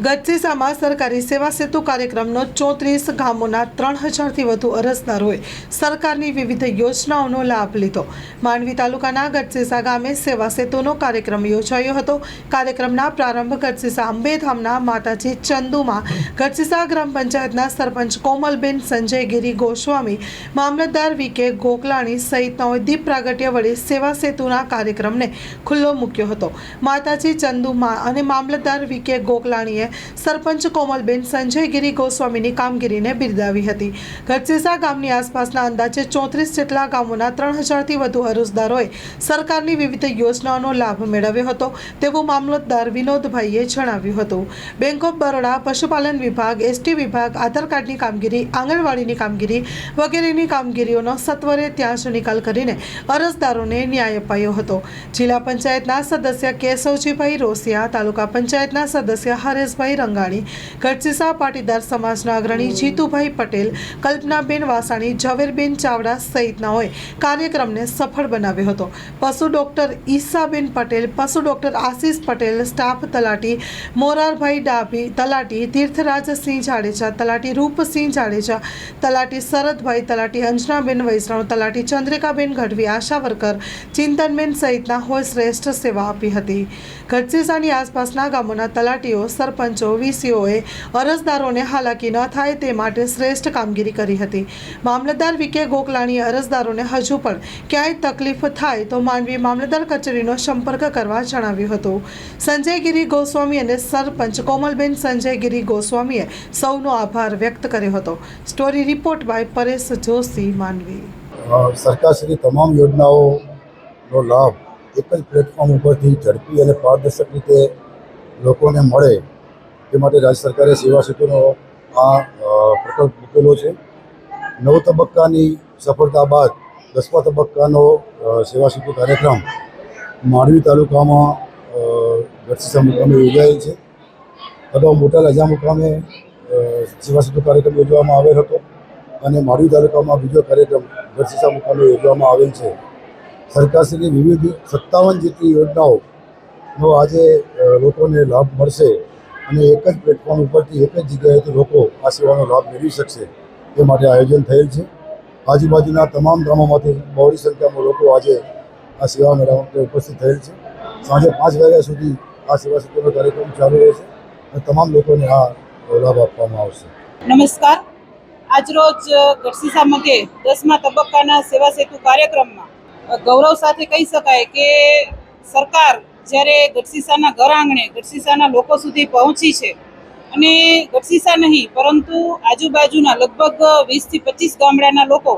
ગજસીસામાં સરકારી સેવા સેતુ કાર્યક્રમનો ચોત્રીસ ગામોના ત્રણ હજારથી વધુ અરજદારોએ સરકારની વિવિધ યોજનાઓનો લાભ લીધો. માંડવી તાલુકાના ગઢસીસા ગામે સેવા સેતુનો કાર્યક્રમ યોજાયો હતો. કાર્યક્રમના પ્રારંભ ગટસીસા અંબેધામના માતાજી ચંદુમાં ગટસીસા ગ્રામ પંચાયતના સરપંચ કોમલબેન સંજય ગિરી ગોસ્વામી, મામલતદાર વી કે ગોકલાણી સહિતનાઓએ દીપ પ્રાગટ્ય વડે સેવા સેતુના કાર્યક્રમને ખુલ્લો મૂક્યો હતો. માતાજી ચંદુમાં અને મામલતદાર વી કે ગોકલાણીએ સરપંચ કોમલબેન સંજયગીરી ગોસ્વામીની કામગીરીને બિરદાવી હતી. ગઢસીસા ગામની આસપાસના અંદાજે ચોત્રીસ જેટલા ગામોના ત્રણ હજારથી વધુ અરજદારોએ સરકારની વિવિધ યોજનાઓનો લાભ મેળવ્યો હતો તેવું મામલતદાર વિનોદભાઈએ જણાવ્યું હતું. બેંક ઓફ બરોડા, પશુપાલન વિભાગ, એસટી વિભાગ, આધાર કાર્ડની કામગીરી, આંગણવાડીની કામગીરી વગેરેની કામગીરીઓનો સત્વરે ત્યાં જ નિકાલ કરીને અરજદારોને ન્યાય અપાયો હતો. જિલ્લા પંચાયતના સદસ્ય કેશવજીભાઈ રોસિયા, તાલુકા પંચાયતના સદસ્ય હરેશભાઈ રંગાણી, ગઢસીસા પાટીદાર સમાજના અગ્રણી જીતુભાઈ પટેલ, કલ્પનાબેન વાસાણી, ઝવેરબેન ચાવડા સહિતનાઓએ કાર્યક્રમને સફળ બનાવ્યો હતો. પશુ ડોક્ટર ઈસાબેન પટેલ, પશુ ડોક્ટર આશીષ પટેલ, સ્ટાફ તલાટી મોરારભાઈ ડાભી, તલાટી તીર્થરાજસિંહ જાડેજા, તલાટી રૂપસિંહ જાડેજા, તલાટી શરદભાઈ, તલાટી અંજનાબેન વૈષ્ણવ, તલાટી ચંદ્રિકાબેન ગઢવી, આશા વર્કર, ચિંતનબેન સહિતના હોય શ્રેષ્ઠ સેવા આપી હતી. ગઢસીસાની આસપાસના ગામોના તલાટીઓ સરપંચો વીસીઓએ અરજદારોને હાલાકી ન થાય તે માટે શ્રેષ્ઠ કામગીરી કરી હતી. મામલતદાર વિકે ગોકલાણીએ અરજદારોને હજુ પણ ક્યાંય તકલીફ થાય તો માંડવી મામલતદાર કચેરીનો સંપર્ક કરવા જણાવ્યું હતું. સંજયગીરી ગોસ્વામી અને સરપંચ કોમલબેન સંજયગીરી ગોસ્વામીએ સૌનો આભાર વ્યક્ત કર્યો હતો. Story report by Paresh Joshi Mandvi સરકારશ્રી તમામ યોજનાઓનો લાભ એક જ પ્લેટફોર્મ ઉપરથી ઝડપી અને પારદર્શક રીતે લોકોને મળે તે માટે રાજ્ય સરકારે સેવા સેતુનો આ પ્રકલ્પ મૂકેલો છે. નવ તબક્કાની સફળતા બાદ દસમા તબક્કાનો સેવા સેતુ કાર્યક્રમ માંડવી તાલુકામાં ગઢસીસા મુકામે યોજાયેલ છે. અગાઉ મોટા રજા મુકામે સેવા સેતુ કાર્યક્રમ યોજવામાં આવેલ હતો અને માંડવી તાલુકામાં બીજો કાર્યક્રમ ગઢસીસા મુકામે યોજવામાં આવેલ છે. સરકારશ્રીની વિવિધ સત્તાવન જેટલી યોજનાઓનો આજે લોકોને લાભ મળશે અને એક જ પ્લેટફોર્મ ઉપરથી એક જ જગ્યાએથી લોકો આ સેવાનો લાભ મેળવી શકશે તે માટે આયોજન થયેલ છે. આજુબાજુના તમામ ગામોમાંથી બહોળી સંખ્યામાં લોકો આજે આ સેવા મેળવવા માટે ઉપસ્થિત થયેલ છે. સાંજે પાંચ વાગ્યા સુધી આ સેવા સેતુનો કાર્યક્રમ ચાલુ રહેશે અને તમામ લોકોને આ લાભ આપવામાં આવશે. નમસ્કાર. આજરોજ ગઢસીસા મધ્યે દસમા તબક્કાના સેવા સેતુ કાર્યક્રમમાં ગૌરવ સાથે કહી શકાય કે સરકાર જ્યારે ગઢસીસાના ઘર આંગણે ગઢસીસાના લોકો સુધી પહોંચી છે અને ગઢસીસા નહીં, પરંતુ આજુબાજુના લગભગ વીસથી પચીસ ગામડાના લોકો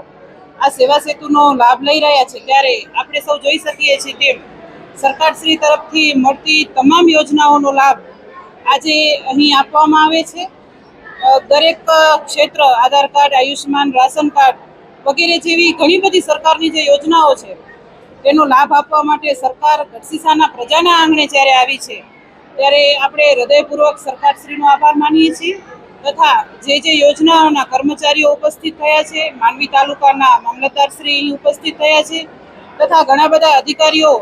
આ સેવા સેતુનો લાભ લઈ રહ્યા છે. ત્યારે આપણે સૌ જોઈ શકીએ છીએ તેમ સરકારશ્રી તરફથી મળતી તમામ યોજનાઓનો લાભ આજે અહીં આપવામાં આવે છે. દરેક ક્ષેત્ર, Aadhaar card, Ayushman, ration card વગેરે જેવી ઘણી બધી સરકારની જે યોજનાઓ છે તેનો લાભ આપવા માટે સરકાર ગઢસીસાના પ્રજાના આંગણે જ્યારે આવી છે, ત્યારે આપણે હૃદયપૂર્વક સરકારશ્રીનો આભાર માનીએ છીએ તથા જે જે યોજનાઓના કર્મચારીઓ ઉપસ્થિત થયા છે માંડવી તાલુકાના મામલતદારશ્રી અહીં ઉપસ્થિત થયા છે તથા ઘણા બધા અધિકારીઓ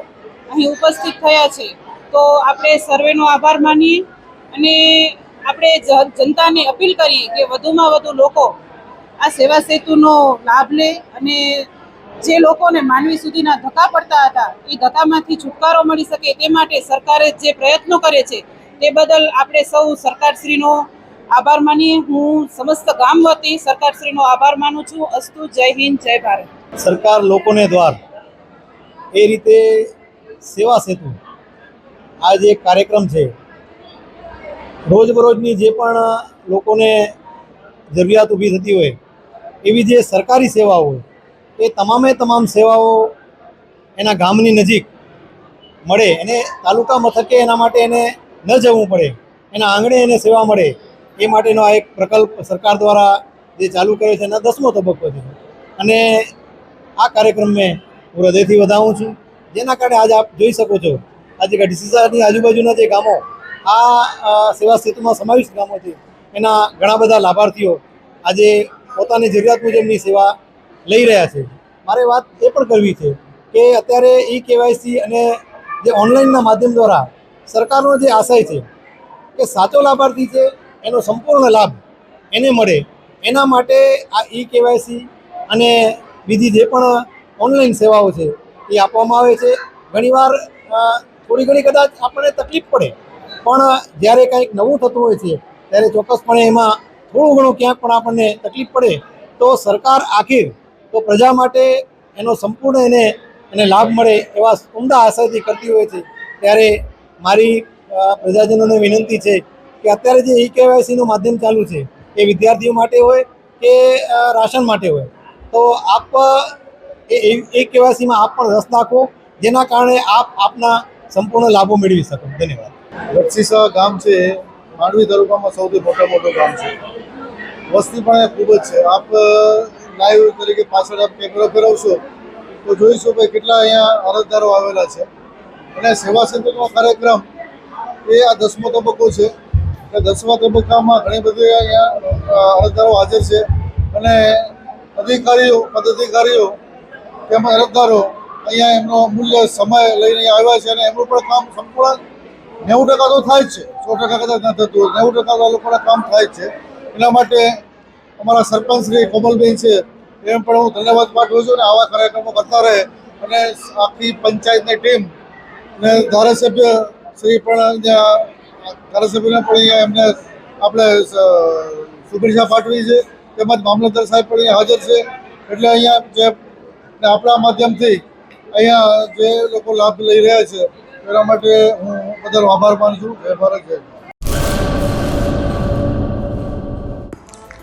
અહીં ઉપસ્થિત થયા છે, તો આપણે સર્વેનો આભાર માનીએ અને આપણે જનતાને અપીલ કરીએ કે વધુમાં વધુ લોકો આ સેવા સેતુનો લાભ લે અને જે લોકોને માનવી સુધીના ધક્કા પડતા હતા, એ ધક્કામાંથી છુટકારો મળી શકે તે માટે સરકારે જે પ્રયત્નો કરે છે, તે બદલ આપણે સૌ સરકારશ્રીનો આભાર માનીએ. હું સમસ્ત ગામ વતી સરકારશ્રીનો આભાર માનું છું. અસ્તુ, જય હિન્દ, જય ભારત. સરકાર લોકોને દ્વાર. એ રીતે સેવા સેતુ. આ જે કાર્યક્રમ છે, રોજબરોજની જે પણ લોકોને જરૂરિયાત ઊભી થતી હોય, એવી જે સરકારી સેવાઓ હોય એ તમામે તમામ સેવાઓ એના ગામની નજીક મળે. એને તાલુકા મથકે એના માટે એને ન જવું પડે. એના આંગણે એને સેવા મળે. એ માટેનો આ એક પ્રકલ્પ સરકાર દ્વારા જે ચાલુ કર્યો છે એના દસમો તબક્કો છે. અને આ કાર્યક્રમ મેં હું હૃદયથી વધાવું છું. જેના કારણે આજે આપ જોઈ શકો છો. આજે ગઢસીસાની આજુબાજુના જે ગામો, આ સેવા સેતુમાં સમાવિષ્ટ ગામો છે. એના ઘણા બધા લાભાર્થીઓ આજે પોતાની જરૂરિયાત મુજબની સેવા લઈ રહ્યા છે. મારે વાત એ પણ કરવી છે કે અત્યારે ઈ કેવાયસી અને જે ઓનલાઈનના માધ્યમ દ્વારા સરકારનો જે આશય છે કે સાચો લાભાર્થી છે, એનો સંપૂર્ણ લાભ એને મળે, એના માટે આ ઈ કેવાયસી અને બીજી જે પણ ઓનલાઈન સેવાઓ છે એ આપવામાં આવે છે. ઘણીવાર થોડી ઘણી કદાચ આપણને તકલીફ પડે, પણ જ્યારે કંઈક નવું થતું હોય છે, ત્યારે ચોક્કસપણે એમાં થોડું ઘણું ક્યાંક પણ આપણને તકલીફ પડે, તો સરકાર આખીર તો પ્રજા માટે એનો સંપૂર્ણ એને એને લાભ મળે એવા ઉમદા આશયથી કરતી હોય છે. ત્યારે મારી પ્રજાજનોને વિનંતી છે કે અત્યારે જે ઈ કેવાયસીનું માધ્યમ ચાલુ છે, એ વિદ્યાર્થીઓ માટે હોય કે રાશન માટે હોય. તો આપ, એ એ કેવાયસીમાં આપ પણ રસ નાખો, જેના કારણે આપ આપના સંપૂર્ણ લાભો મેળવી શકો. ધન્યવાદ. લક્ષીસા ગામ છે, માંડવી તાલુકામાં સૌથી મોટા મોટું ગામ છે. વસ્તી પણ ખૂબ જ છે. આપ લાઈવ તરીકે પાછળ આપ કેમેરો ફેરવશો તો જોઈશું કે કેટલા અહીંયા અરજદારો આવેલા છે. અને સેવા સેતુનો કાર્યક્રમ એ આ દસમો તબક્કો છે. દસમા તબક્કામાં ઘણી બધી અહીંયા અરજદારો હાજર છે. અને અધિકારીઓ, પદાધિકારીઓ તેમજ અરજદારો અહીંયા એમનો મૂલ્ય, સમય લઈને આવ્યા છે અને એમનું પણ કામ સંપૂર્ણ નેવું ટકા તો થાય જ છે. સો ટકા કદાચ ન થતું હોય, નેવું ટકા લોકોના કામ થાય છે. એના માટે અમારા સરપંચ શ્રી કોમલબેન છે, એમ પણ હું ધન્યવાદ પાઠવું છું અને આવા કાર્યક્રમો કરતા રહે અને આખી પંચાયતની ટીમ અને ધારાસભ્ય શ્રી પણ અહીંયા, ધારાસભ્યને પણ અહીંયા એમને આપણે શુભેચ્છા પાઠવી છે. તેમજ મામલતદાર સાહેબ પણ અહીંયા હાજર છે. એટલે અહીંયા જે આપણા માધ્યમથી અહીંયા જે લોકો લાભ લઈ રહ્યા છે, એના માટે હું બધાનો આભાર માનું છું. જય ભારત, જય